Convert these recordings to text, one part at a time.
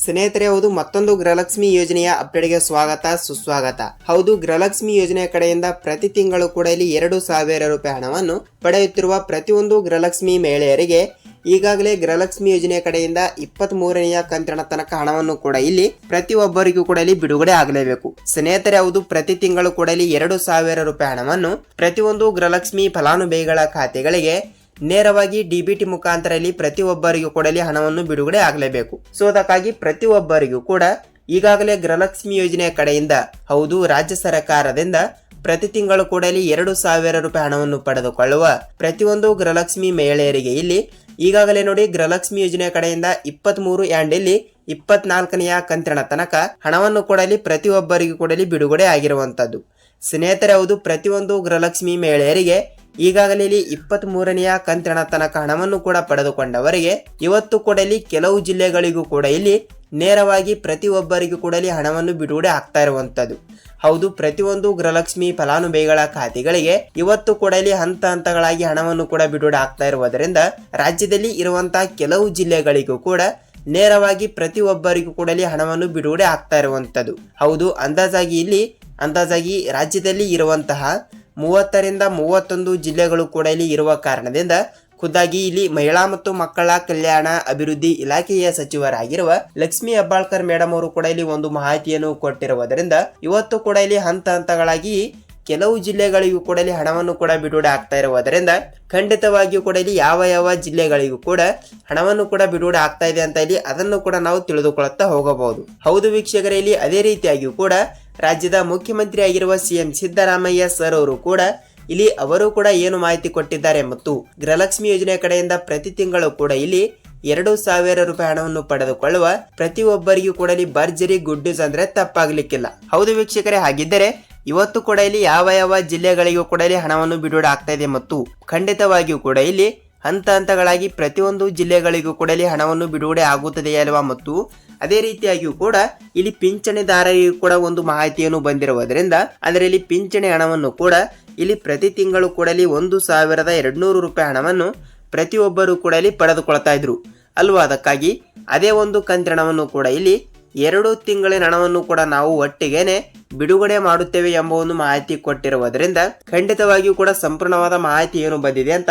ಸ್ನೇಹಿತರೆ, ಹೌದು, ಮತ್ತೊಂದು ಗೃಹಲಕ್ಷ್ಮಿ ಯೋಜನೆಯ ಅಪ್ಡೇಟ್ಗೆ ಸ್ವಾಗತ, ಸುಸ್ವಾಗತ. ಹೌದು, ಗೃಹಲಕ್ಷ್ಮಿ ಯೋಜನೆಯ ಕಡೆಯಿಂದ ಪ್ರತಿ ತಿಂಗಳು ಕೂಡ ಇಲ್ಲಿ ಎರಡು ಸಾವಿರ ರೂಪಾಯಿ ಹಣವನ್ನು ಪಡೆಯುತ್ತಿರುವ ಪ್ರತಿಯೊಂದು ಗೃಹಲಕ್ಷ್ಮಿ ಮಹಿಳೆಯರಿಗೆ ಈಗಾಗಲೇ ಗೃಹಲಕ್ಷ್ಮಿ ಯೋಜನೆಯ ಕಡೆಯಿಂದ ಇಪ್ಪತ್ತ್ ಮೂರನೆಯ ಕಂತಿನ ತನಕ ಹಣವನ್ನು ಕೂಡ ಇಲ್ಲಿ ಪ್ರತಿಯೊಬ್ಬರಿಗೂ ಕೂಡ ಇಲ್ಲಿ ಬಿಡುಗಡೆ ಆಗಲೇಬೇಕು. ಸ್ನೇಹಿತರೆ, ಹೌದು, ಪ್ರತಿ ತಿಂಗಳು ಕೂಡ ಇಲ್ಲಿ ಎರಡು ಸಾವಿರ ರೂಪಾಯಿ ಹಣವನ್ನು ಪ್ರತಿಯೊಂದು ಗೃಹಲಕ್ಷ್ಮಿ ಫಲಾನುಭವಿಗಳ ಖಾತೆಗಳಿಗೆ ನೇರವಾಗಿ ಡಿಬಿಟಿ ಮುಖಾಂತರ ಇಲ್ಲಿ ಪ್ರತಿಯೊಬ್ಬರಿಗೂ ಕೂಡ ಇಲ್ಲಿ ಹಣವನ್ನು ಬಿಡುಗಡೆ ಆಗಲೇಬೇಕು. ಸೊ ಅದಕ್ಕಾಗಿ ಪ್ರತಿಯೊಬ್ಬರಿಗೂ ಕೂಡ ಈಗಾಗಲೇ ಗೃಹಲಕ್ಷ್ಮಿ ಯೋಜನೆಯ ಕಡೆಯಿಂದ, ಹೌದು, ರಾಜ್ಯ ಸರ್ಕಾರದಿಂದ ಪ್ರತಿ ತಿಂಗಳು ಕೂಡ ಇಲ್ಲಿ ಎರಡು ಸಾವಿರ ರೂಪಾಯಿ ಹಣವನ್ನು ಪಡೆದುಕೊಳ್ಳುವ ಪ್ರತಿಯೊಂದು ಗೃಹಲಕ್ಷ್ಮಿ ಮಹಿಳೆಯರಿಗೆ ಇಲ್ಲಿ ಈಗಾಗಲೇ ನೋಡಿ ಗೃಹಲಕ್ಷ್ಮಿ ಯೋಜನೆಯ ಕಡೆಯಿಂದ ಇಪ್ಪತ್ತ್ ಮೂರು ಆ್ಯಂಡ್ ಇಲ್ಲಿ ಇಪ್ಪತ್ನಾಲ್ಕನೆಯ ಕಂತಿನ ತನಕ ಹಣವನ್ನು ಕೊಡಲಿ ಪ್ರತಿಯೊಬ್ಬರಿಗೂ ಕೊಡಲಿ ಬಿಡುಗಡೆ ಆಗಿರುವಂತದ್ದು ಸ್ನೇಹಿತರೆ, ಹೌದು, ಪ್ರತಿಯೊಂದು ಗೃಹಲಕ್ಷ್ಮಿ ಮಹಿಳೆಯರಿಗೆ ಈಗಾಗಲೇ ಇಲ್ಲಿ ಇಪ್ಪತ್ತ್ ಮೂರನೆಯ ಕಂತಿನ ತನಕ ಹಣವನ್ನು ಕೂಡ ಪಡೆದುಕೊಂಡವರಿಗೆ ಇವತ್ತು ಕೂಡ ಇಲ್ಲಿ ಕೆಲವು ಜಿಲ್ಲೆಗಳಿಗೂ ಕೂಡ ಇಲ್ಲಿ ನೇರವಾಗಿ ಪ್ರತಿಯೊಬ್ಬರಿಗೂ ಕೂಡ ಇಲ್ಲಿ ಹಣವನ್ನು ಬಿಡುಗಡೆ ಆಗ್ತಾ ಇರುವಂಥದ್ದು. ಹೌದು, ಪ್ರತಿಯೊಂದು ಗೃಹಲಕ್ಷ್ಮಿ ಫಲಾನುಭವಿಗಳ ಖಾತೆಗಳಿಗೆ ಇವತ್ತು ಕೂಡ ಇಲ್ಲಿ ಹಂತ ಹಂತಗಳಾಗಿ ಹಣವನ್ನು ಕೂಡ ಬಿಡುಗಡೆ ಆಗ್ತಾ ಇರುವುದರಿಂದ ರಾಜ್ಯದಲ್ಲಿ ಇರುವಂತಹ ಕೆಲವು ಜಿಲ್ಲೆಗಳಿಗೂ ಕೂಡ ನೇರವಾಗಿ ಪ್ರತಿಯೊಬ್ಬರಿಗೂ ಕೂಡ ಇಲ್ಲಿ ಹಣವನ್ನು ಬಿಡುಗಡೆ ಆಗ್ತಾ ಇರುವಂಥದ್ದು. ಹೌದು, ಅಂದಾಜಾಗಿ ಇಲ್ಲಿ, ಅಂದಾಜಾಗಿ ರಾಜ್ಯದಲ್ಲಿ ಇರುವಂತಹ ಮೂವತ್ತರಿಂದ ಮೂವತ್ತೊಂದು ಜಿಲ್ಲೆಗಳು ಕೂಡ ಇಲ್ಲಿ ಇರುವ ಕಾರಣದಿಂದ ಖುದ್ದಾಗಿ ಇಲ್ಲಿ ಮಹಿಳಾ ಮತ್ತು ಮಕ್ಕಳ ಕಲ್ಯಾಣ ಅಭಿವೃದ್ಧಿ ಇಲಾಖೆಯ ಸಚಿವರಾಗಿರುವ ಲಕ್ಷ್ಮಿ ಹೆಬ್ಬಾಳ್ಕರ್ ಮೇಡಮ್ ಅವರು ಕೂಡ ಇಲ್ಲಿ ಒಂದು ಮಾಹಿತಿಯನ್ನು ಕೊಟ್ಟಿರುವುದರಿಂದ ಇವತ್ತು ಕೂಡ ಇಲ್ಲಿ ಹಂತ ಹಂತಗಳಾಗಿ ಕೆಲವು ಜಿಲ್ಲೆಗಳಿಗೂ ಕೂಡ ಇಲ್ಲಿ ಹಣವನ್ನು ಕೂಡ ಬಿಡುಗಡೆ ಆಗ್ತಾ ಇರುವುದರಿಂದ ಖಂಡಿತವಾಗಿಯೂ ಕೂಡ ಇಲ್ಲಿ ಯಾವ ಯಾವ ಜಿಲ್ಲೆಗಳಿಗೂ ಕೂಡ ಹಣವನ್ನು ಕೂಡ ಬಿಡುಗಡೆ ಆಗ್ತಾ ಇದೆ ಅಂತ ಇಲ್ಲಿ ಅದನ್ನು ಕೂಡ ನಾವು ತಿಳಿದುಕೊಳ್ಳುತ್ತಾ ಹೋಗಬಹುದು. ಹೌದು ವೀಕ್ಷಕರೇ, ಇಲ್ಲಿ ಅದೇ ರೀತಿಯಾಗಿಯೂ ಕೂಡ ರಾಜ್ಯದ ಮುಖ್ಯಮಂತ್ರಿ ಆಗಿರುವ ಸಿಎಂ ಸಿದ್ದರಾಮಯ್ಯ ಸರ್ ಅವರು ಕೂಡ ಇಲ್ಲಿ ಅವರು ಕೂಡ ಏನು ಮಾಹಿತಿ ಕೊಟ್ಟಿದ್ದಾರೆ ಮತ್ತು ಗೃಹಲಕ್ಷ್ಮಿ ಯೋಜನೆ ಕಡೆಯಿಂದ ಪ್ರತಿ ತಿಂಗಳು ಕೂಡ ಇಲ್ಲಿ ಎರಡು ಸಾವಿರ ರೂಪಾಯಿ ಹಣವನ್ನು ಪಡೆದುಕೊಳ್ಳುವ ಪ್ರತಿಯೊಬ್ಬರಿಗೂ ಕೂಡ ಇಲ್ಲಿ ಭರ್ಜರಿ ಗುಡ್ ನ್ಯೂಸ್ ಅಂದ್ರೆ ತಪ್ಪಾಗ್ಲಿಕ್ಕಿಲ್ಲ. ಹೌದು ವೀಕ್ಷಕರೇ, ಹಾಗಿದ್ದರೆ ಇವತ್ತು ಕೂಡ ಇಲ್ಲಿ ಯಾವ ಯಾವ ಜಿಲ್ಲೆಗಳಿಗೂ ಕೂಡ ಇಲ್ಲಿ ಹಣವನ್ನು ಬಿಡುಗಡೆ ಆಗ್ತಾ ಇದೆ ಮತ್ತು ಖಂಡಿತವಾಗಿಯೂ ಕೂಡ ಇಲ್ಲಿ ಹಂತ ಹಂತಗಳಾಗಿ ಪ್ರತಿಯೊಂದು ಜಿಲ್ಲೆಗಳಿಗೂ ಕೂಡ ಇಲ್ಲಿ ಹಣವನ್ನು ಬಿಡುಗಡೆ ಆಗುತ್ತದೆ ಅಲ್ವಾ? ಮತ್ತು ಅದೇ ರೀತಿಯಾಗಿಯೂ ಕೂಡ ಇಲ್ಲಿ ಪಿಂಚಣಿದಾರರಿಗೂ ಕೂಡ ಒಂದು ಮಾಹಿತಿಯನ್ನು ಬಂದಿರುವುದರಿಂದ ಅಂದರೆ ಇಲ್ಲಿ ಪಿಂಚಣಿ ಹಣವನ್ನು ಕೂಡ ಇಲ್ಲಿ ಪ್ರತಿ ತಿಂಗಳು ಕೂಡ ಇಲ್ಲಿ ಒಂದು ಸಾವಿರದ ಎರಡುನೂರು ರೂಪಾಯಿ ಹಣವನ್ನು ಪ್ರತಿಯೊಬ್ಬರು ಕೂಡ ಇಲ್ಲಿ ಪಡೆದುಕೊಳ್ತಾ ಇದ್ರು. ಅಲ್ವಾ? ಅದಕ್ಕಾಗಿ ಅದೇ ಒಂದು ಕಂತಿನವನ್ನು ಕೂಡ ಇಲ್ಲಿ ಎರಡು ತಿಂಗಳಿನ ಹಣವನ್ನು ಕೂಡ ನಾವು ಒಟ್ಟಿಗೆನೆ ಬಿಡುಗಡೆ ಮಾಡುತ್ತೇವೆ ಎಂಬ ಒಂದು ಮಾಹಿತಿ ಕೊಟ್ಟಿರುವುದರಿಂದ ಖಂಡಿತವಾಗಿಯೂ ಕೂಡ ಸಂಪೂರ್ಣವಾದ ಮಾಹಿತಿ ಏನು ಬಂದಿದೆ ಅಂತ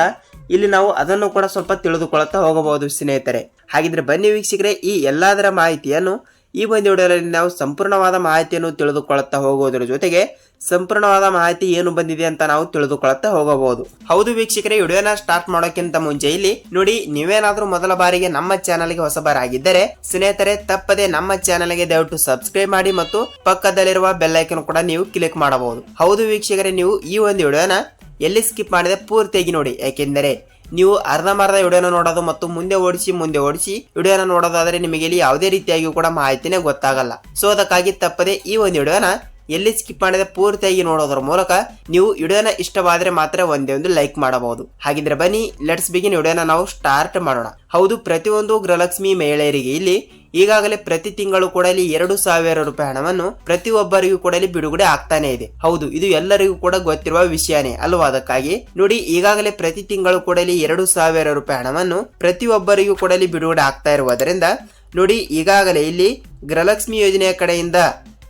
ಇಲ್ಲಿ ನಾವು ಅದನ್ನು ಕೂಡ ಸ್ವಲ್ಪ ತಿಳಿದುಕೊಳ್ಳುತ್ತಾ ಹೋಗಬಹುದು ಸ್ನೇಹಿತರೆ. ಹಾಗಿದ್ರೆ ಬನ್ನಿ ವೀಕ್ಷಕರೇ, ಈ ಎಲ್ಲದರ ಮಾಹಿತಿಯನ್ನು ಈ ಒಂದು ವಿಡಿಯೋದಲ್ಲಿ ನಾವು ಸಂಪೂರ್ಣವಾದ ಮಾಹಿತಿಯನ್ನು ತಿಳಿದುಕೊಳ್ಳುತ್ತಾ ಹೋಗುವುದರ ಜೊತೆಗೆ ಸಂಪೂರ್ಣವಾದ ಮಾಹಿತಿ ಏನು ಬಂದಿದೆ ಅಂತ ನಾವು ತಿಳಿದುಕೊಳ್ಳುತ್ತಾ ಹೋಗಬಹುದು. ಹೌದು ವೀಕ್ಷಕರೇ, ವಿಡಿಯೋನ ಸ್ಟಾರ್ಟ್ ಮಾಡೋಕ್ಕಿಂತ ಮುಂಚೆ ಇಲ್ಲಿ ನೋಡಿ, ನೀವೇನಾದ್ರೂ ಮೊದಲ ಬಾರಿಗೆ ನಮ್ಮ ಚಾನಲ್ಗೆ ಹೊಸಬಾರಾಗಿದ್ದರೆ, ಸ್ನೇಹಿತರೆ, ತಪ್ಪದೆ ನಮ್ಮ ಚಾನಲ್ಗೆ ದಯವಿಟ್ಟು ಸಬ್ಸ್ಕ್ರೈಬ್ ಮಾಡಿ ಮತ್ತು ಪಕ್ಕದಲ್ಲಿರುವ ಬೆಲ್ ಐಕನ್ ಕೂಡ ನೀವು ಕ್ಲಿಕ್ ಮಾಡಬಹುದು. ಹೌದು ವೀಕ್ಷಕರೇ, ನೀವು ಈ ಒಂದು ವಿಡಿಯೋನ ಎಲ್ಲಿ ಸ್ಕಿಪ್ ಮಾಡಿದೆ ಪೂರ್ತಿಯಾಗಿ ನೋಡಿ. ಯಾಕೆಂದರೆ ನೀವು ಅರ್ಧಂಬರ್ಧ ವಿಡಿಯೋನ ನೋಡೋದು ಮತ್ತು ಮುಂದೆ ಓಡಿಸಿ ಮುಂದೆ ಓಡಿಸಿ ವಿಡಿಯೋನ ನೋಡೋದಾದ್ರೆ ನಿಮಗೆ ಇಲ್ಲಿ ಯಾವುದೇ ರೀತಿಯಾಗಿಯೂ ಕೂಡ ಮಾಹಿತಿನೇ ಗೊತ್ತಾಗಲ್ಲ. ಸೊ ಅದಕ್ಕಾಗಿ ತಪ್ಪದೆ ಈ ಒಂದು ವಿಡಿಯೋನ ಎಲ್ಲಿ ಸ್ಕಿಪ್ ಮಾಡದೆ ಪೂರ್ತಿಯಾಗಿ ನೋಡೋದ್ರ ಮೂಲಕ ನೀವು ವಿಡಿಯೋನ ಇಷ್ಟವಾದರೆ ಮಾತ್ರ ಒಂದೇ ಒಂದು ಲೈಕ್ ಮಾಡಬಹುದು. ಹಾಗಿದ್ರೆ ಬನ್ನಿ ಲೆಟ್ಸ್ ಬಿಗಿನ್ ವಿಡಿಯೋನ ನಾವು ಸ್ಟಾರ್ಟ್ ಮಾಡೋಣ. ಹೌದು, ಪ್ರತಿಯೊಂದು ಗೃಹಲಕ್ಷ್ಮಿ ಮಹಿಳೆಯರಿಗೆ ಇಲ್ಲಿ ಈಗಾಗಲೇ ಪ್ರತಿ ತಿಂಗಳು ಕೂಡ ಇಲ್ಲಿ ಎರಡು ಸಾವಿರ ರೂಪಾಯಿ ಹಣವನ್ನು ಪ್ರತಿಯೊಬ್ಬರಿಗೂ ಕೂಡ ಇಲ್ಲಿ ಬಿಡುಗಡೆ ಆಗ್ತಾನೆ ಇದೆ. ಹೌದು, ಇದು ಎಲ್ಲರಿಗೂ ಕೂಡ ಗೊತ್ತಿರುವ ವಿಷಯನೇ ಅಲ್ವಾ ಅದಕ್ಕಾಗಿ? ನೋಡಿ, ಈಗಾಗಲೇ ಪ್ರತಿ ತಿಂಗಳು ಕೂಡ ಇಲ್ಲಿ ಎರಡು ಸಾವಿರ ರೂಪಾಯಿ ಹಣವನ್ನು ಪ್ರತಿಯೊಬ್ಬರಿಗೂ ಕೂಡ ಬಿಡುಗಡೆ ಆಗ್ತಾ ಇರುವುದರಿಂದ, ನೋಡಿ, ಈಗಾಗಲೇ ಇಲ್ಲಿ ಗೃಹಲಕ್ಷ್ಮಿ ಯೋಜನೆಯ ಕಡೆಯಿಂದ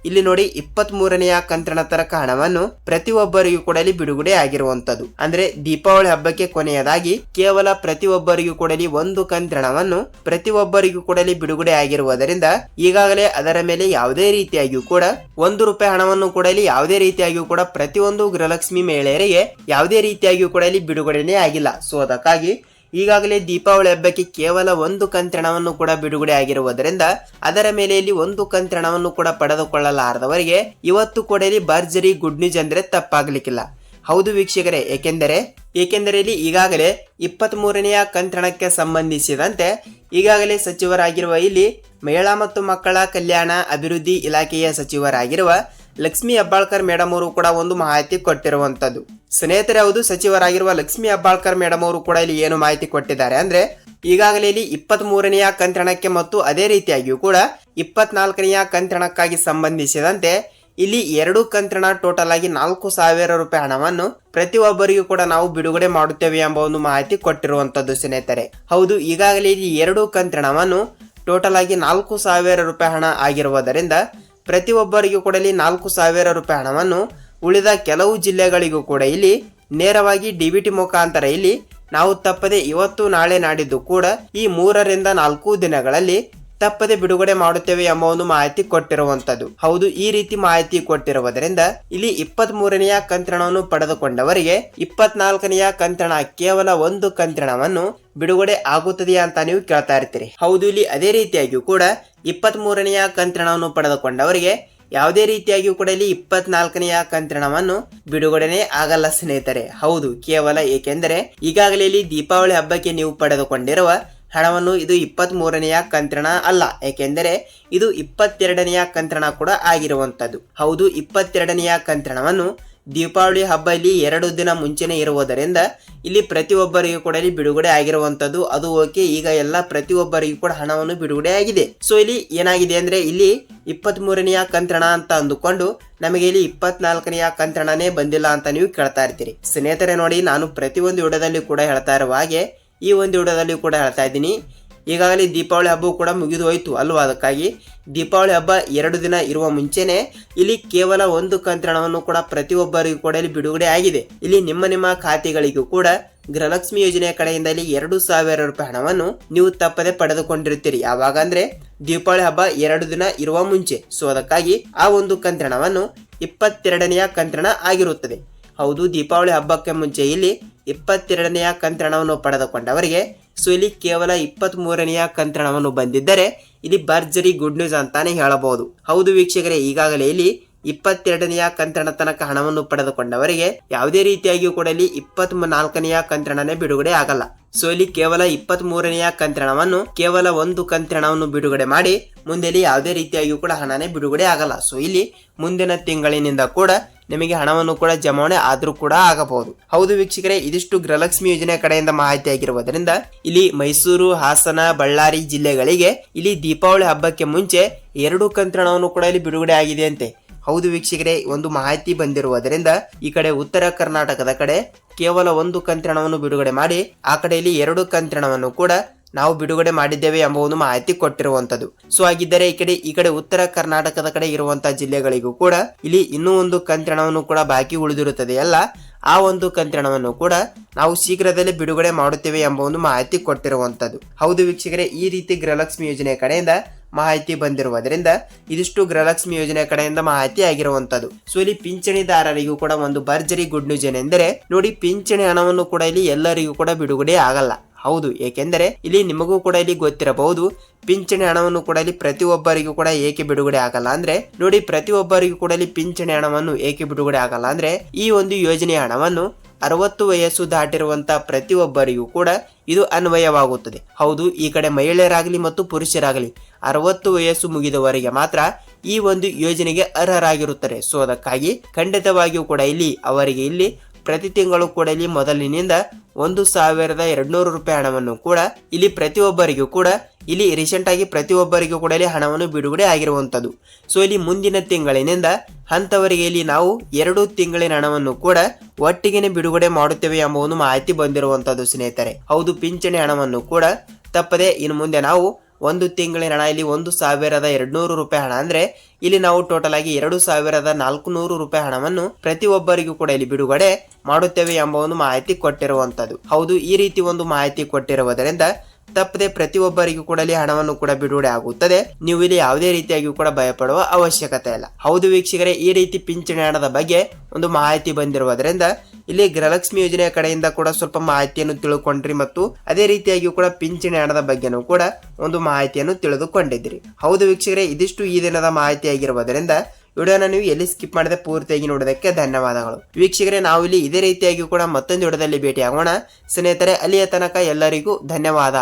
ಇಲ್ಲಿ ನೋಡಿ ಇಪ್ಪತ್ತ್ ಮೂರನೆಯ ಕಂತಿನ ತನಕ ಹಣವನ್ನು ಪ್ರತಿಯೊಬ್ಬರಿಗೂ ಕೂಡ ಇಲ್ಲಿ ಬಿಡುಗಡೆ ಆಗಿರುವಂತದ್ದು ಅಂದ್ರೆ ದೀಪಾವಳಿ ಹಬ್ಬಕ್ಕೆ ಕೊನೆಯದಾಗಿ ಕೇವಲ ಪ್ರತಿಯೊಬ್ಬರಿಗೂ ಕೂಡ ಇಲ್ಲಿ ಒಂದು ಕಂತ್ರಣವನ್ನು ಪ್ರತಿಯೊಬ್ಬರಿಗೂ ಕೂಡ ಇಲ್ಲಿ ಬಿಡುಗಡೆ ಆಗಿರುವುದರಿಂದ ಈಗಾಗಲೇ ಅದರ ಮೇಲೆ ಯಾವುದೇ ರೀತಿಯಾಗಿಯೂ ಕೂಡ ಒಂದು ರೂಪಾಯಿ ಹಣವನ್ನು ಕೂಡ ಯಾವುದೇ ರೀತಿಯಾಗಿಯೂ ಕೂಡ ಪ್ರತಿಯೊಂದು ಗೃಹಲಕ್ಷ್ಮಿ ಮಹಿಳೆಯರಿಗೆ ಯಾವುದೇ ರೀತಿಯಾಗಿಯೂ ಕೂಡ ಇಲ್ಲಿ ಬಿಡುಗಡೆನೇ ಆಗಿಲ್ಲ. ಸೊ ಅದಕ್ಕಾಗಿ ಈಗಾಗಲೇ ದೀಪಾವಳಿ ಹಬ್ಬಕ್ಕೆ ಕೇವಲ ಒಂದು ಕಂತ್ರಣವನ್ನು ಕೂಡ ಬಿಡುಗಡೆ ಆಗಿರುವುದರಿಂದ ಅದರ ಮೇಲೆ ಇಲ್ಲಿ ಒಂದು ಕಂತ್ರಣವನ್ನು ಕೂಡ ಪಡೆದುಕೊಳ್ಳಲಾರದವರಿಗೆ ಇವತ್ತು ಕೂಡ ಇಲ್ಲಿ ಭರ್ಜರಿ ಗುಡ್ ನ್ಯೂಸ್ ಅಂದ್ರೆ ತಪ್ಪಾಗ್ಲಿಕ್ಕಿಲ್ಲ. ಹೌದು ವೀಕ್ಷಕರೇ, ಏಕೆಂದರೆ ಏಕೆಂದರೆ ಇಲ್ಲಿ ಈಗಾಗಲೇ ಇಪ್ಪತ್ತ್ ಮೂರನೆಯ ಕಂತ್ರಣಕ್ಕೆ ಸಂಬಂಧಿಸಿದಂತೆ ಈಗಾಗಲೇ ಸಚಿವರಾಗಿರುವ ಇಲ್ಲಿ ಮಹಿಳಾ ಮತ್ತು ಮಕ್ಕಳ ಕಲ್ಯಾಣ ಅಭಿವೃದ್ಧಿ ಇಲಾಖೆಯ ಸಚಿವರಾಗಿರುವ ಲಕ್ಷ್ಮಿ ಹೆಬ್ಬಾಳ್ಕರ್ ಮೇಡಮ್ ಅವರು ಕೂಡ ಒಂದು ಮಾಹಿತಿ ಕೊಟ್ಟಿರುವಂತದ್ದು ಸ್ನೇಹಿತರೆ, ಹೌದು, ಸಚಿವರಾಗಿರುವ ಲಕ್ಷ್ಮಿ ಅಬ್ಬಾಳ್ಕರ್ ಮೇಡಮ್ ಅವರು ಕೂಡ ಇಲ್ಲಿ ಏನು ಮಾಹಿತಿ ಕೊಟ್ಟಿದ್ದಾರೆ ಅಂದ್ರೆ, ಈಗಾಗಲೇ ಇಲ್ಲಿ ಇಪ್ಪತ್ತ್ ಮೂರನೆಯ ಕಂತ್ರಣಕ್ಕೆ ಮತ್ತು ಅದೇ ರೀತಿಯಾಗಿಯೂ ಕೂಡ ಇಪ್ಪತ್ನಾಲ್ಕನೆಯ ಕಂತ್ರಣಕ್ಕಾಗಿ ಸಂಬಂಧಿಸಿದಂತೆ ಇಲ್ಲಿ ಎರಡು ಕಂತ್ರಣ ಟೋಟಲ್ ಆಗಿ ನಾಲ್ಕು ಸಾವಿರ ರೂಪಾಯಿ ಹಣವನ್ನು ಪ್ರತಿಯೊಬ್ಬರಿಗೂ ಕೂಡ ನಾವು ಬಿಡುಗಡೆ ಮಾಡುತ್ತೇವೆ ಎಂಬ ಒಂದು ಮಾಹಿತಿ ಕೊಟ್ಟಿರುವಂತದ್ದು ಸ್ನೇಹಿತರೆ. ಹೌದು, ಈಗಾಗಲೇ ಇಲ್ಲಿ ಎರಡು ಕಂತ್ರಣವನ್ನು ಟೋಟಲ್ ಆಗಿ ನಾಲ್ಕು ಸಾವಿರ ರೂಪಾಯಿ ಹಣ ಆಗಿರುವುದರಿಂದ ಪ್ರತಿಯೊಬ್ಬರಿಗೂ ಕೂಡ ಇಲ್ಲಿ ನಾಲ್ಕು ಸಾವಿರ ರೂಪಾಯಿ ಹಣವನ್ನು ಉಳಿದ ಕೆಲವು ಜಿಲ್ಲೆಗಳಿಗೂ ಕೂಡ ಇಲ್ಲಿ ನೇರವಾಗಿ ಡಿ ಬಿ ಟಿ ಮುಖಾಂತರ ಇಲ್ಲಿ ನಾವು ತಪ್ಪದೆ ಇವತ್ತು ನಾಳೆ ನಾಡಿದ್ದು ಕೂಡ ಈ ಮೂರರಿಂದ ನಾಲ್ಕು ದಿನಗಳಲ್ಲಿ ತಪ್ಪದೆ ಬಿಡುಗಡೆ ಮಾಡುತ್ತೇವೆ ಎಂಬ ಒಂದು ಮಾಹಿತಿ ಕೊಟ್ಟಿರುವಂತದ್ದು ಹೌದು, ಈ ರೀತಿ ಮಾಹಿತಿ ಕೊಟ್ಟಿರುವುದರಿಂದ ಇಲ್ಲಿ ಇಪ್ಪತ್ತ್ ಮೂರನೆಯ ಕಂತ್ರಣವನ್ನು ಪಡೆದುಕೊಂಡವರಿಗೆ ಇಪ್ಪತ್ನಾಲ್ಕನೆಯ ಕಂತ್ರಣ ಕೇವಲ ಒಂದು ಕಂತ್ರಣವನ್ನು ಬಿಡುಗಡೆ ಆಗುತ್ತದೆಯಾ ಅಂತ ನೀವು ಕೇಳ್ತಾ ಇರ್ತೀರಿ. ಹೌದು, ಇಲ್ಲಿ ಅದೇ ರೀತಿಯಾಗಿಯೂ ಕೂಡ ಇಪ್ಪತ್ತ್ ಮೂರನೆಯ ಕಂತ್ರಣವನ್ನು ಪಡೆದುಕೊಂಡವರಿಗೆ ಯಾವುದೇ ರೀತಿಯಾಗಿಯೂ ಕೂಡ ಇಲ್ಲಿ ಇಪ್ಪತ್ನಾಲ್ಕನೆಯ ಕಂತ್ರಣವನ್ನು ಬಿಡುಗಡೆನೆ ಆಗಲ್ಲ ಸ್ನೇಹಿತರೆ. ಹೌದು, ಕೇವಲ ಏಕೆಂದರೆ ಈಗಾಗಲೇ ಇಲ್ಲಿ ದೀಪಾವಳಿ ಹಬ್ಬಕ್ಕೆ ನೀವು ಪಡೆದುಕೊಂಡಿರುವ ಹಣವನ್ನು ಇದು ಇಪ್ಪತ್ತ್ ಮೂರನೆಯ ಕಂತ್ರಣ ಅಲ್ಲ. ಏಕೆಂದರೆ ಇದು ಇಪ್ಪತ್ತೆರಡನೆಯ ಕಂತ್ರಣ ಕೂಡ ಆಗಿರುವಂತದ್ದು ಹೌದು, ಇಪ್ಪತ್ತೆರಡನೆಯ ಕಂತ್ರಣವನ್ನು ದೀಪಾವಳಿ ಹಬ್ಬ ಇಲ್ಲಿ ಎರಡು ದಿನ ಮುಂಚೆನೇ ಇರುವುದರಿಂದ ಇಲ್ಲಿ ಪ್ರತಿಯೊಬ್ಬರಿಗೂ ಕೂಡ ಇಲ್ಲಿ ಬಿಡುಗಡೆ ಆಗಿರುವಂತದ್ದು ಅದು ಓಕೆ. ಈಗ ಎಲ್ಲ ಪ್ರತಿಯೊಬ್ಬರಿಗೂ ಕೂಡ ಹಣವನ್ನು ಬಿಡುಗಡೆ ಆಗಿದೆ. ಸೊ ಇಲ್ಲಿ ಏನಾಗಿದೆ ಅಂದ್ರೆ ಇಲ್ಲಿ ಇಪ್ಪತ್ತ್ ಮೂರನೆಯ ಕಂತ್ರಣ ಅಂತ ಅಂದುಕೊಂಡು ನಮಗೆ ಇಲ್ಲಿ ಇಪ್ಪತ್ನಾಲ್ಕನೆಯ ಕಂತ್ರಣನೇ ಬಂದಿಲ್ಲ ಅಂತ ನೀವು ಕೇಳ್ತಾ ಇರ್ತೀರಿ. ಸ್ನೇಹಿತರೆ ನೋಡಿ, ನಾನು ಪ್ರತಿಯೊಂದು ವಿಡಿಯೋದಲ್ಲಿ ಕೂಡ ಹೇಳ್ತಾ ಇರುವ ಹಾಗೆ ಈ ಒಂದು ವಿಡಿಯೋದಲ್ಲಿ ಕೂಡ ಹೇಳ್ತಾ ಇದ್ದೀನಿ. ಈಗಾಗಲೇ ದೀಪಾವಳಿ ಹಬ್ಬವು ಕೂಡ ಮುಗಿದು ಹೋಯಿತು ಅಲ್ವಾ? ಅದಕ್ಕಾಗಿ ದೀಪಾವಳಿ ಹಬ್ಬ ಎರಡು ದಿನ ಇರುವ ಮುಂಚೆನೆ ಇಲ್ಲಿ ಕೇವಲ ಒಂದು ಕಂತ್ರಣವನ್ನು ಕೂಡ ಪ್ರತಿಯೊಬ್ಬರಿಗೂ ಕೂಡ ಇಲ್ಲಿ ಬಿಡುಗಡೆ ಆಗಿದೆ. ಇಲ್ಲಿ ನಿಮ್ಮ ನಿಮ್ಮ ಖಾತೆಗಳಿಗೂ ಕೂಡ ಗೃಹಲಕ್ಷ್ಮಿ ಯೋಜನೆಯ ಕಡೆಯಿಂದ ಇಲ್ಲಿ ಎರಡು ಸಾವಿರ ರೂಪಾಯಿ ಹಣವನ್ನು ನೀವು ತಪ್ಪದೆ ಪಡೆದುಕೊಂಡಿರುತ್ತೀರಿ. ಯಾವಾಗ ಅಂದ್ರೆ ದೀಪಾವಳಿ ಹಬ್ಬ ಎರಡು ದಿನ ಇರುವ ಮುಂಚೆ. ಸೊ ಅದಕ್ಕಾಗಿ ಆ ಒಂದು ಕಂತ್ರಣವನ್ನು ಇಪ್ಪತ್ತೆರಡನೆಯ ಕಂತ್ರಣ ಆಗಿರುತ್ತದೆ. ಹೌದು, ದೀಪಾವಳಿ ಹಬ್ಬಕ್ಕೆ ಮುಂಚೆ ಇಲ್ಲಿ ಇಪ್ಪತ್ತೆರಡನೆಯ ಕಂತ್ರಣವನ್ನು ಪಡೆದುಕೊಂಡವರಿಗೆ ಸೊ ಇಲ್ಲಿ ಕೇವಲ ಇಪ್ಪತ್ತ್ ಮೂರನೆಯ ಕಂತ್ರಣವನ್ನು ಬಂದಿದ್ದರೆ ಇಲ್ಲಿ ಭರ್ಜರಿ ಗುಡ್ ನ್ಯೂಸ್ ಅಂತಾನೆ ಹೇಳಬಹುದು. ಹೌದು ವೀಕ್ಷಕರೇ, ಈಗಾಗಲೇ ಇಲ್ಲಿ ಇಪ್ಪತ್ತೆರಡನೆಯ ಕಂತ್ರಣ ತನಕ ಹಣವನ್ನು ಪಡೆದುಕೊಂಡವರಿಗೆ ಯಾವುದೇ ರೀತಿಯಾಗಿಯೂ ಕೂಡ ಇಲ್ಲಿ ಇಪ್ಪತ್ತ್ ನಾಲ್ಕನೆಯ ಕಂತ್ರಣನೇ ಬಿಡುಗಡೆ ಆಗಲ್ಲ. ಸೊ ಇಲ್ಲಿ ಕೇವಲ ಇಪ್ಪತ್ತ್ ಮೂರನೆಯ ಕಂತ್ರಣವನ್ನು, ಕೇವಲ ಒಂದು ಕಂತ್ರಣವನ್ನು ಬಿಡುಗಡೆ ಮಾಡಿ ಮುಂದೆ ಯಾವುದೇ ರೀತಿಯಾಗಿಯೂ ಕೂಡ ಹಣನೇ ಬಿಡುಗಡೆ ಆಗಲ್ಲ. ಸೊ, ಇಲ್ಲಿ ಮುಂದಿನ ತಿಂಗಳಿನಿಂದ ಕೂಡ ನಿಮಗೆ ಹಣವನ್ನು ಕೂಡ ಜಮಾವಣೆ ಆದರೂ ಕೂಡ ಆಗಬಹುದು. ಹೌದು ವೀಕ್ಷಕರೇ, ಇದಿಷ್ಟು ಗೃಹಲಕ್ಷ್ಮಿ ಯೋಜನೆ ಕಡೆಯಿಂದ ಮಾಹಿತಿ ಆಗಿರುವುದರಿಂದ ಇಲ್ಲಿ ಮೈಸೂರು, ಹಾಸನ, ಬಳ್ಳಾರಿ ಜಿಲ್ಲೆಗಳಿಗೆ ಇಲ್ಲಿ ದೀಪಾವಳಿ ಹಬ್ಬಕ್ಕೆ ಮುಂಚೆ ಎರಡು ಕಂತ್ರಣವನ್ನು ಕೂಡ ಇಲ್ಲಿ ಬಿಡುಗಡೆ ಆಗಿದೆ ಅಂತೆ. ಹೌದು ವೀಕ್ಷಕರೇ, ಒಂದು ಮಾಹಿತಿ ಬಂದಿರುವುದರಿಂದ ಈ ಕಡೆ ಉತ್ತರ ಕರ್ನಾಟಕದ ಕಡೆ ಕೇವಲ ಒಂದು ಕಂತ್ರಣವನ್ನು ಬಿಡುಗಡೆ ಮಾಡಿ, ಆ ಕಡೆಯಲ್ಲಿ ಎರಡು ಕಂತ್ರಣವನ್ನು ಕೂಡ ನಾವು ಬಿಡುಗಡೆ ಮಾಡಿದ್ದೇವೆ ಎಂಬ ಒಂದು ಮಾಹಿತಿ ಕೊಟ್ಟಿರುವಂತದ್ದು ಸೊ ಹಾಗಿದ್ದರೆ ಈ ಕಡೆ ಈ ಕಡೆ ಉತ್ತರ ಕರ್ನಾಟಕದ ಕಡೆ ಇರುವಂತಹ ಜಿಲ್ಲೆಗಳಿಗೂ ಕೂಡ ಇಲ್ಲಿ ಇನ್ನೂ ಒಂದು ಕಂತ್ರಣವನ್ನು ಕೂಡ ಬಾಕಿ ಉಳಿದಿರುತ್ತದೆ. ಅಲ್ಲ, ಆ ಒಂದು ಕಂತ್ರಣವನ್ನು ಕೂಡ ನಾವು ಶೀಘ್ರದಲ್ಲೇ ಬಿಡುಗಡೆ ಮಾಡುತ್ತೇವೆ ಎಂಬ ಒಂದು ಮಾಹಿತಿ ಕೊಟ್ಟಿರುವಂತದ್ದು ಹೌದು ವೀಕ್ಷಕರೇ, ಈ ರೀತಿ ಗೃಹಲಕ್ಷ್ಮಿ ಯೋಜನೆ ಕಡೆಯಿಂದ ಮಾಹಿತಿ ಬಂದಿರುವುದರಿಂದ ಇದಿಷ್ಟು ಗೃಹಲಕ್ಷ್ಮಿ ಯೋಜನೆ ಕಡೆಯಿಂದ ಮಾಹಿತಿ ಆಗಿರುವಂತದ್ದು ಸೊ ಇಲ್ಲಿ ಪಿಂಚಣಿದಾರರಿಗೂ ಕೂಡ ಒಂದು ಭರ್ಜರಿ ಗುಡ್ ನ್ಯೂಸ್ ಏನೆಂದರೆ, ನೋಡಿ ಪಿಂಚಣಿ ಹಣವನ್ನು ಕೂಡ ಇಲ್ಲಿ ಎಲ್ಲರಿಗೂ ಕೂಡ ಬಿಡುಗಡೆ ಆಗಲ್ಲ. ಹೌದು, ಏಕೆಂದರೆ ಇಲ್ಲಿ ನಿಮಗೂ ಕೂಡ ಇಲ್ಲಿ ಗೊತ್ತಿರಬಹುದು, ಪಿಂಚಣಿ ಹಣವನ್ನು ಕೂಡ ಇಲ್ಲಿ ಪ್ರತಿಯೊಬ್ಬರಿಗೂ ಕೂಡ ಏಕೆ ಬಿಡುಗಡೆ ಆಗಲ್ಲ ಅಂದ್ರೆ, ನೋಡಿ ಪ್ರತಿಯೊಬ್ಬರಿಗೂ ಕೂಡ ಇಲ್ಲಿ ಪಿಂಚಣಿ ಹಣವನ್ನು ಏಕೆ ಬಿಡುಗಡೆ ಆಗಲ್ಲ ಅಂದ್ರೆ, ಈ ಒಂದು ಯೋಜನೆಯ ಹಣವನ್ನು ಅರವತ್ತು ವಯಸ್ಸು ದಾಟಿರುವಂತ ಪ್ರತಿಯೊಬ್ಬರಿಗೂ ಕೂಡ ಇದು ಅನ್ವಯವಾಗುತ್ತದೆ. ಹೌದು, ಈ ಕಡೆ ಮಹಿಳೆಯರಾಗಲಿ ಮತ್ತು ಪುರುಷರಾಗಲಿ ಅರವತ್ತು ವಯಸ್ಸು ಮುಗಿದವರಿಗೆ ಮಾತ್ರ ಈ ಒಂದು ಯೋಜನೆಗೆ ಅರ್ಹರಾಗಿರುತ್ತಾರೆ. ಸೊ, ಅದಕ್ಕಾಗಿ ಖಂಡಿತವಾಗಿಯೂ ಕೂಡ ಇಲ್ಲಿ ಅವರಿಗೆ ಇಲ್ಲಿ ಪ್ರತಿ ತಿಂಗಳು ಕೂಡ ಇಲ್ಲಿ ಮೊದಲಿನಿಂದ ಒಂದು ಸಾವಿರದ ಎರಡ್ನೂರು ರೂಪಾಯಿ ಹಣವನ್ನು ಕೂಡ ಇಲ್ಲಿ ಪ್ರತಿಯೊಬ್ಬರಿಗೂ ಕೂಡ ಇಲ್ಲಿ ರೀಸೆಂಟ್ ಆಗಿ ಪ್ರತಿಯೊಬ್ಬರಿಗೂ ಕೂಡ ಇಲ್ಲಿ ಹಣವನ್ನು ಬಿಡುಗಡೆ ಆಗಿರುವಂಥದ್ದು. ಸೊ ಇಲ್ಲಿ ಮುಂದಿನ ತಿಂಗಳಿನಿಂದ ಅಂಥವರಿಗೆ ಇಲ್ಲಿ ನಾವು ಎರಡು ತಿಂಗಳಿನ ಹಣವನ್ನು ಕೂಡ ಒಟ್ಟಿಗೆನೆ ಬಿಡುಗಡೆ ಮಾಡುತ್ತೇವೆ ಎಂಬ ಒಂದು ಮಾಹಿತಿ ಬಂದಿರುವಂಥದ್ದು ಸ್ನೇಹಿತರೆ. ಹೌದು, ಪಿಂಚಣಿ ಹಣವನ್ನು ಕೂಡ ತಪ್ಪದೆ ಇನ್ನು ಮುಂದೆ ನಾವು ಒಂದು ತಿಂಗಳಿನ ಹಣ, ಇಲ್ಲಿ ಒಂದು ಸಾವಿರದ ಎರಡ್ನೂರು ರೂಪಾಯಿ ಹಣ. ಅಂದ್ರೆ ಇಲ್ಲಿ ನಾವು ಟೋಟಲ್ ಆಗಿ ಎರಡು ಸಾವಿರದ ನಾಲ್ಕು ರೂಪಾಯಿ ಹಣವನ್ನು ಪ್ರತಿಯೊಬ್ಬರಿಗೂ ಕೂಡ ಇಲ್ಲಿ ಬಿಡುಗಡೆ ಮಾಡುತ್ತೇವೆ ಎಂಬ ಒಂದು ಮಾಹಿತಿ ಕೊಟ್ಟಿರುವಂತದ್ದು. ಹೌದು, ಈ ರೀತಿ ಒಂದು ಮಾಹಿತಿ ಕೊಟ್ಟಿರುವುದರಿಂದ ತಪ್ಪದೆ ಪ್ರತಿಯೊಬ್ಬರಿಗೂ ಕೂಡ ಇಲ್ಲಿ ಹಣವನ್ನು ಕೂಡ ಬಿಡುಗಡೆ ಆಗುತ್ತದೆ. ನೀವು ಇಲ್ಲಿ ಯಾವುದೇ ರೀತಿಯಾಗಿ ಕೂಡ ಭಯಪಡುವ ಅವಶ್ಯಕತೆ ಇಲ್ಲ. ಹೌದು ವೀಕ್ಷಕರೇ, ಈ ರೀತಿ ಪಿಂಚಣಿ ಹಣದ ಬಗ್ಗೆ ಒಂದು ಮಾಹಿತಿ ಬಂದಿರುವುದರಿಂದ ಇಲ್ಲಿ ಗೃಹಲಕ್ಷ್ಮಿ ಯೋಜನೆಯ ಕಡೆಯಿಂದ ಕೂಡ ಸ್ವಲ್ಪ ಮಾಹಿತಿಯನ್ನು ತಿಳ್ಕೊಂಡ್ರಿ ಮತ್ತು ಅದೇ ರೀತಿಯಾಗಿಯೂ ಕೂಡ ಪಿಂಚಣಿ ಹಣದ ಬಗ್ಗೆನೂ ಕೂಡ ಒಂದು ಮಾಹಿತಿಯನ್ನು ತಿಳಿದುಕೊಂಡಿದ್ರಿ ಹೌದು ವೀಕ್ಷಕರೇ, ಇದಿಷ್ಟು ಈ ದಿನದ ಮಾಹಿತಿ ಆಗಿರುವುದರಿಂದ ವಿಡಿಯೋನ ನೀವು ಎಲ್ಲಿ ಸ್ಕಿಪ್ ಮಾಡದೆ ಪೂರ್ತಿಯಾಗಿ ನೋಡೋದಕ್ಕೆ ಧನ್ಯವಾದಗಳು. ವೀಕ್ಷಕರೇ, ನಾವು ಇಲ್ಲಿ ಇದೇ ರೀತಿಯಾಗಿ ಕೂಡ ಮತ್ತೊಂದು ವಿಡಿಯೋದಲ್ಲಿ ಭೇಟಿಯಾಗೋಣ. ಸ್ನೇಹಿತರೆ, ಅಲ್ಲಿಯ ತನಕ ಎಲ್ಲರಿಗೂ ಧನ್ಯವಾದ.